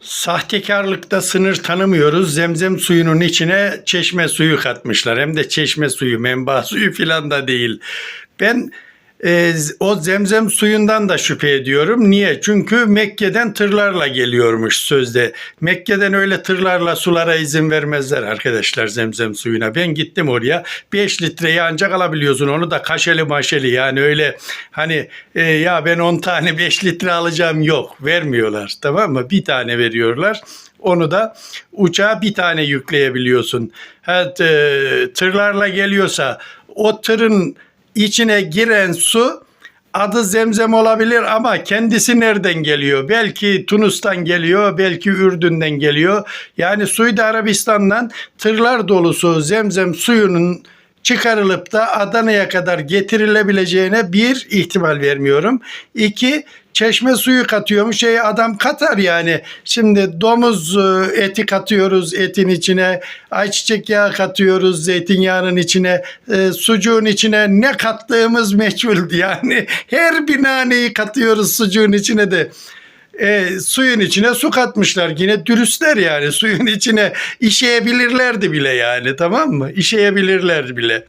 Sahtekarlıkta sınır tanımıyoruz. Zemzem suyunun içine çeşme suyu katmışlar. Hem de çeşme suyu, menba suyu filan da değil. Ben e, o zemzem suyundan da şüphe ediyorum. Niye? Çünkü Mekke'den tırlarla geliyormuş sözde. Mekke'den öyle tırlarla sulara izin vermezler arkadaşlar zemzem suyuna. Ben gittim oraya 5 litreyi ancak alabiliyorsun. Onu da kaşeli maşeli yani öyle hani e, ya ben 10 tane 5 litre alacağım yok. Vermiyorlar tamam mı? Bir tane veriyorlar. Onu da uçağa bir tane yükleyebiliyorsun. Ha, t- tırlarla geliyorsa o tırın içine giren su adı zemzem olabilir ama kendisi nereden geliyor? Belki Tunus'tan geliyor, belki Ürdün'den geliyor. Yani Suudi Arabistan'dan tırlar dolusu zemzem suyunun çıkarılıp da Adana'ya kadar getirilebileceğine bir ihtimal vermiyorum. İki, çeşme suyu katıyormuş. Şey adam katar yani. Şimdi domuz e, eti katıyoruz etin içine. Ayçiçek yağı katıyoruz zeytinyağının içine. e, sucuğun içine ne kattığımız meçhul yani. Her bir naneyi katıyoruz sucuğun içine de. E, suyun içine su katmışlar. Yine dürüstler yani. Suyun içine işeyebilirlerdi bile yani tamam mı? İşeyebilirlerdi bile.